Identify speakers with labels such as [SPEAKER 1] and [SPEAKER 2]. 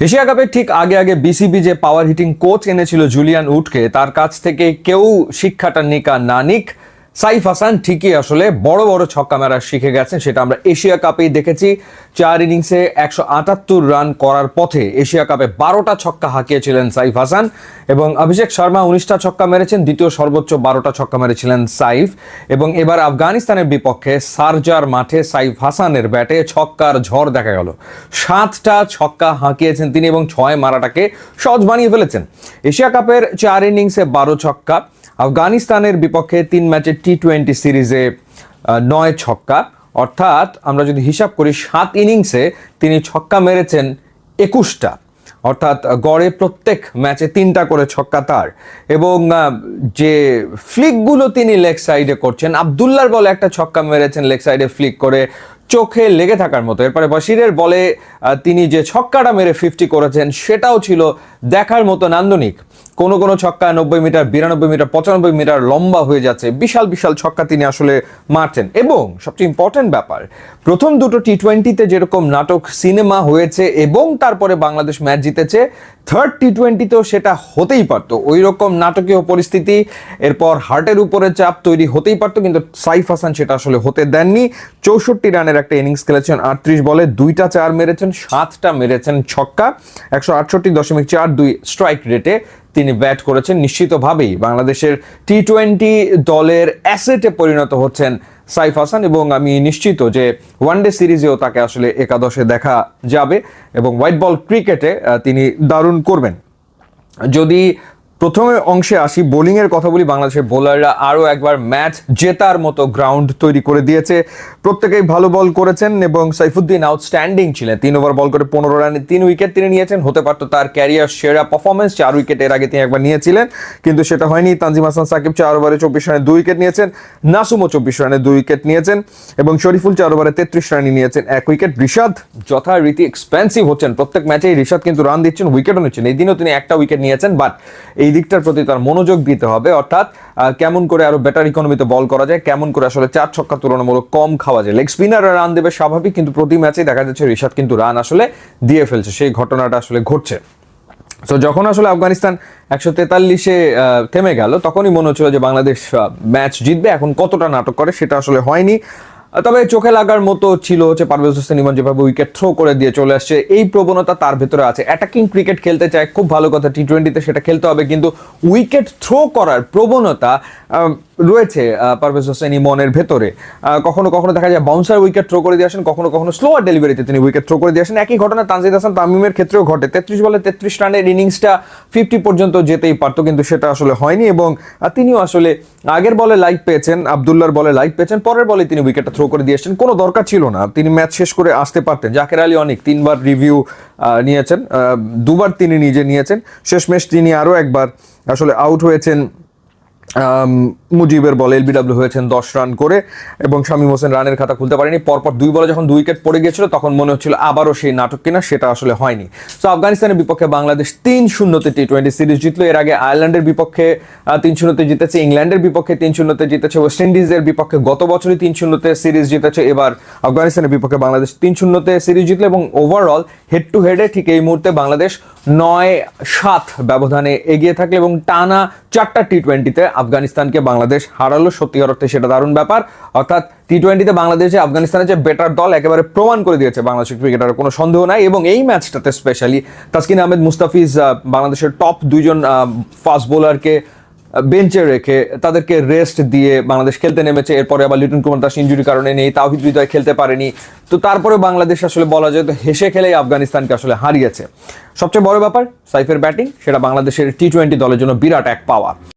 [SPEAKER 1] Asia কাপের ঠিক আগে আগে বিসিবি যে পাওয়ার হিটিং কোচ এনেছিল জুলিয়ান উডকে তার কাছ থেকে কেউ শিক্ষাটা নিকা না নিক সাইফ হাসান ঠিকই আসলে বড় বড় ছক্কা মারা শিখে গেছেন, সেটা আমরা এশিয়া কাপেই দেখেছি। চার ইনিংসে একশো আটাত্তর রান করার পথে এশিয়া কাপে বারোটা ছক্কা হাঁকিয়েছিলেন সাইফ হাসান এবং অভিষেক শর্মা উনিশটা ছক্কা মেরেছেন, দ্বিতীয় সর্বোচ্চ বারোটা ছক্কা মেরেছিলেন সাইফ। এবং এবার আফগানিস্তানের বিপক্ষে সারজার মাঠে সাইফ হাসানের ব্যাটে ছক্কার ঝড় দেখা গেল। সাতটা ছক্কা হাঁকিয়েছেন তিনি এবং ছয় মারাটাকে সহজ বানিয়ে ফেলেছেন। এশিয়া কাপের চার ইনিংসে বারো ছক্কা, আফগানিস্তানের বিপক্ষে তিন ম্যাচের টি টোয়েন্টি সিরিজে নয় ছক্কা। অর্থাৎ আমরা যদি হিসাব করি, সাত ইনিংসে তিনি ছক্কা মেরেছেন একুশটা। অর্থাৎ গড়ে প্রত্যেক ম্যাচে তিনটা করে ছক্কা তার। এবং যে ফ্লিকগুলো তিনি লেগ সাইডে করছেন, আবদুল্লার বলে একটা ছক্কা মেরেছেন লেগ সাইডে ফ্লিক করে চোখে লেগে থাকার মতো। এরপরে বশিরের বলে তিনি যে ছক্কাটা মেরে ফিফটি করেছেন, সেটাও ছিল দেখার মতো নান্দনিক। কোনো কোনো ছক্কা নব্বই মিটার, বিরানব্বই মিটার, পঁচানব্বই মিটার লম্বা হয়ে যাচ্ছে। বিশাল বিশাল ছক্কা তিনি আসলে মারছেন। এবং সবচেয়ে ইম্পর্টেন্ট ব্যাপার, প্রথম দুটো টি টোয়েন্টিতে যেরকম নাটক সিনেমা হয়েছে এবং তারপরে বাংলাদেশ ম্যাচ জিতেছে থার্ড টি টোয়েন্টিতেও সেটা হতেই পারতো। ওই রকম নাটকীয় পরিস্থিতি, এরপর হার্টের উপরে চাপ তৈরি হতেই পারতো, কিন্তু সাইফ হাসান সেটা আসলে হতে দেননি। চৌষট্টি রানের একটা ইনিংস খেলেছেন, আটত্রিশ বলে দুইটা চার মেরেছেন, সাতটা মেরেছেন ছক্কা, একশো আটষট্টি দশমিক চার দুই স্ট্রাইক রেটে তিনি ব্যাট করেছেন। নিশ্চিতভাবেই বাংলাদেশের টি টোয়েন্টি দলের অ্যাসেটে পরিণত হচ্ছেন সাইফ হাসান এবং আমি নিশ্চিত যে ওয়ানডে সিরিজেও তাকে আসলে একাদশে দেখা যাবে এবং হোয়াইট বল ক্রিকেটে তিনি দারুণ করবেন। যদি প্রথমে অংশে আসি। বোলিংয়ের কথা বলি, বাংলাদেশের বোলাররা আরও একবার ম্যাচ জেতার মতো গ্রাউন্ড তৈরি করে দিয়েছে। প্রত্যেকেই ভালো বল করেছেন এবং সাইফুদ্দিন আউটস্ট্যান্ডিং ছিলেন। তিন ওভার বল করে পনেরো রানে, তিন উইকেট তিনি নিয়েছেন। হতে পারতো তার ক্যারিয়ার সেরা পারফরমেন্স চার উইকেট এর আগে তিনি একবার নিয়েছিলেন, কিন্তু সেটা হয়নি। তানজিম হাসান, সাকিব চার ওভারে চব্বিশ রানে দুই উইকেট নিয়েছেন। নাসুমো চব্বিশ রানে দুই উইকেট নিয়েছেন এবং শরীফুল চার ওভারে তেত্রিশ রানে নিয়েছেন, এক উইকেট। রিশাদ যথারীতি এক্সপেন্সিভ হচ্ছেন। প্রত্যেক ম্যাচেই রিশাদ কিন্তু রান দিচ্ছেন উইকেটও নিচ্ছেন। এই দিনও তিনি একটা উইকেট নিয়েছেন বাট এই দিকটার প্রতি তার মনোযোগ দিতে হবে। অর্থাৎ কেমন করে আরও বেটার ইকোনমিতে বল করা যায়, কেমন করে আসলে চার ছক্কা তুলনামূলক কম খাওয়া যায়। লেগ স্পিনাররা রান দেবে স্বাভাবিক, কিন্তু প্রতি ম্যাচেই দেখা যাচ্ছে ঋষাদ কিন্তু রান আসলে দিয়ে ফেলছে। সেই ঘটনাটা আসলে ঘটছে। তো যখন আসলে আফগানিস্তান একশো তেতাল্লিশে থেমে গেল, তখনই মনে হচ্ছিল যে বাংলাদেশ ম্যাচ জিতবে। এখন কতটা নাটক করে সেটা আসলে হয়নি। তবে চোখে লাগার মতো ছিল হচ্ছে পারভেজ হোসেন ইমন, যেভাবে উইকেট থ্রো করে দিয়ে চলে আসছে। এই প্রবণতা তার ভেতরে আছে। অ্যাটাকিং ক্রিকেট খেলতে চায়, খুব ভালো কথা টি টোয়েন্টিতে সেটা খেলতে হবে, কিন্তু উইকেট থ্রো করার প্রবণতা রয়েছে পারভেজ হোসেন ইমনের ভেতরে। কখনো কখনো দেখা যায় বাউন্সার উইকেট থ্রো করে দিয়ে আসেন, কখনো কখনো স্লোয়ার ডেলিভারিতে তিনি উইকেট থ্রো করে দিয়ে আসেন। একই ঘটনা তানজিদ হাসান তামিমের ক্ষেত্রেও ঘটে। তেত্রিশ বলে তেত্রিশ রানের ইনিংসটা ফিফটি পর্যন্ত যেতেই পারতো, কিন্তু সেটা আসলে হয়নি এবং তিনিও আসলে আগের বলে লাইফ পেয়েছেন, আবদুল্লার বলে লাইফ পেয়েছেন, পরের বলে তিনি উইকেটটা থ্রো করে দিয়ে এসছেন। কোনো দরকার ছিল না। তিনি ম্যাচ শেষ করে আসতে পারতেন। জাকের আলী অনেক তিনবার রিভিউ নিয়েছেন। দুবার তিনি নিজে নিয়েছেন। শেষমেশ তিনি আরও একবার আসলে আউট হয়েছেন। মুজিবের বলে এলবিডব্লিউ হয়েছেন দশ রান করে এবং শামীম হোসেন রানের খাতা খুলতে পারেনি। পরপর দুই বলে যখন দুই উইকেট পড়ে গিয়েছিল, তখন মনে হচ্ছিল আবারও সেই নাটক কিনা, সেটা আসলে হয়নি। তো আফগানিস্তানের বিপক্ষে বাংলাদেশ তিন শূন্যতে টি টোয়েন্টি সিরিজ জিতলো। এর আগে আয়ারল্যান্ডের বিপক্ষে তিন শূন্যতে জিতেছে, ইংল্যান্ডের বিপক্ষে তিন শূন্যতে জিতেছে, ওয়েস্ট ইন্ডিজের বিপক্ষে গত বছরই তিন শূন্যতে সিরিজ জিতেছে। এবার আফগানিস্তানের বিপক্ষে বাংলাদেশ তিন শূন্যতে সিরিজ জিতলো এবং ওভারঅল হেড টু হেডে ঠিক এই মুহূর্তে বাংলাদেশ নয় সাত ব্যবধানে এগিয়ে থাকলে এবং টানা চারটা টি টোয়েন্টিতে আফগানিস্তানকে বাংলাদেশ হারালো। সত্যি অর্থে সেটা দারুণ ব্যাপার। অর্থাৎ টি টোয়েন্টিতে বাংলাদেশে আফগানিস্তানের যে বেটার দল একেবারে প্রমাণ করে দিয়েছে বাংলাদেশের ক্রিকেটারের, কোনো সন্দেহ নাই। এবং এই ম্যাচটাতে স্পেশালি তাসকিন আহমেদ মুস্তাফিজ বাংলাদেশের টপ দুইজন ফাস্ট বোলারকে বেঞ্চে রেখে তাদেরকে রেস্ট দিয়ে বাংলাদেশ খেলতে নেমেছে। এরপরে আবার লিটন কুমার দাস ইঞ্জুরি কারণে নেই, তাওহিদ হৃদয় খেলতে পারেনি। তো তারপরে বাংলাদেশ আসলে বলা যায় তো হেসে খেলেই আফগানিস্তানকে আসলে হারিয়েছে। সবচেয়ে বড় ব্যাপার, সাইফের ব্যাটিং সেটা বাংলাদেশের টি টোয়েন্টি দলের জন্য বিরাট এক পাওয়া